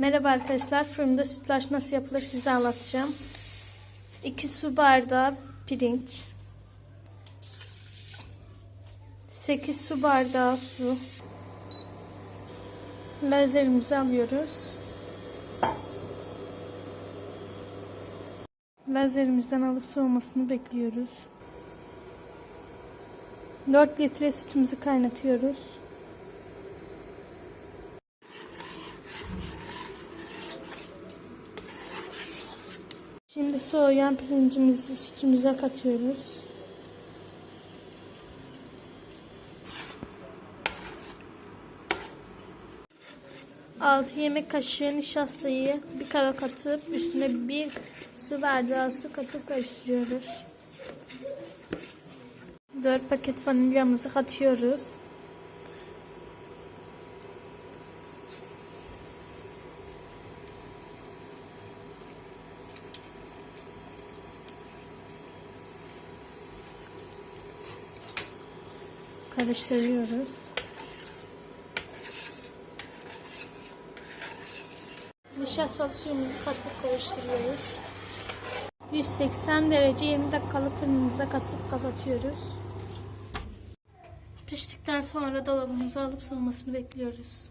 Merhaba arkadaşlar. Fırında sütlaç nasıl yapılır size anlatacağım. 2 su bardağı pirinç. 8 su bardağı su. Bezelimizi alıyoruz. Bezerimizden alıp soğumasını bekliyoruz. 4 litre sütümüzü kaynatıyoruz. Şimdi soğuyan pirincimizi sütümüze katıyoruz. Altı yemek kaşığı nişastayı bir kaba katıp üstüne bir su bardağı su katıp karıştırıyoruz. 4 paket vanilyamızı katıyoruz. Karıştırıyoruz. Nişastalı suyumuzu katıp karıştırıyoruz. 180 derece 20 dakikalık fırınımıza katıp kapatıyoruz. Piştikten sonra dolabımıza alıp soğumasını bekliyoruz.